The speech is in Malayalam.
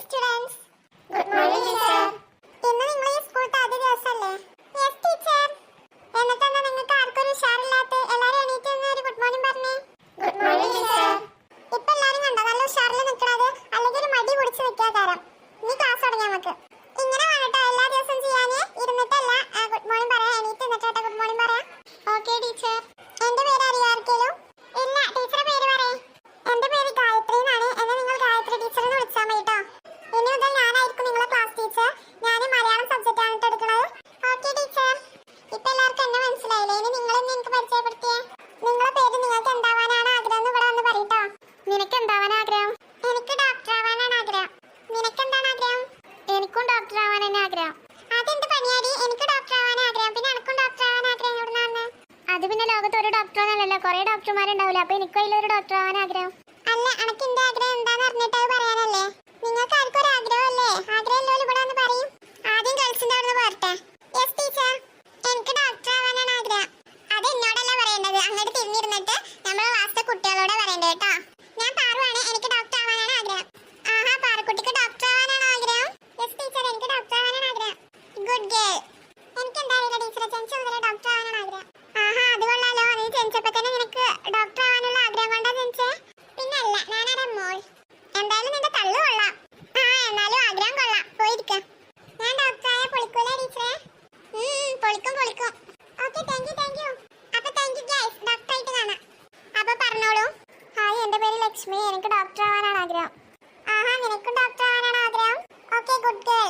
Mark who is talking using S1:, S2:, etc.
S1: സ്റ്റുഡൻസ് ഗുഡ് മോർണിംഗ് ടീച്ചർ ഇന്ന് ലോകത്ത് ഒരു ഡോക്ടറൊന്നല്ലല്ലോ കുറെ ഡോക്ടർമാരുണ്ടാവില്ല അപ്പൊ എനിക്കും അതിലൊരു ഡോക്ടർ ആവാൻ ആഗ്രഹം. അല്ല അനക്ക് എന്റെ ആഗ്രഹം? എന്താന്ന് അറിഞ്ഞിട്ട് പറയാനല്ലേ? നിങ്ങൾക്ക് ആർക്കും ഒരു ആഗ്രഹമല്ലേ ആഗ്രഹമല്ലോ ഇവിടെ വന്ന് പറയും. ആദ്യം ഗേൾസിന്റെ അവിടെ പോരട്ടെ. യെസ് ടീച്ചർ എനിക്ക് ഡോക്ടർ ആവാനാണ് ആഗ്രഹം. അത് എന്നോടല്ല പറയേണ്ടത്? അങ്ങോട്ട് തിരിഞ്ഞിരുന്നിട്ട് നമ്മളെ വാസ്ത കുട്ടികളോട് പറയേണ്ടത് കേട്ടോ. ഞാൻ പാറുവാണ്. എനിക്ക് ഡോക്ടർ ആവാനാണ് ആഗ്രഹം. ആഹാ പാറക്കുട്ടിക്ക് ഡോക്ടർ ആവാനാണ് ആഗ്രഹം? യെസ് ടീച്ചർ എനിക്ക് ഡോക്ടർ ആവാനാണ് ആഗ്രഹം. ഗുഡ് ഗേൾ എനിക്ക് എന്താ അറിയില്ല ജനിച്ച മുതലേ ഡോക്ടർ ആവാനാണ് ആഗ്രഹം. എന്തായാലും നിന്റെ തള്ളു കൊള്ളാം. ആ എന്നാലും ആഗ്രഹം കൊള്ളാം. പോയിരിക്ക. ഞാൻ ഡോക്ടറായ പൊളിക്കൂലേ ടീച്ചറേ. പൊളിക്കും പൊളിക്കും. Okay thank you thank you അപ്പൊ താങ്ക് യു ഗൈസ് ഡോക്ടറായിട്ട് കാണാം. അപ്പൊ പറഞ്ഞോളൂ. ഹായ് എന്റെ പേര് ലക്ഷ്മി. എനിക്ക് ഡോക്ടർ ആവാനാണ് ആഗ്രഹം. ആഹാ നിനക്കും ഡോക്ടർ ആവാനാണ് ആഗ്രഹം? Okay good girl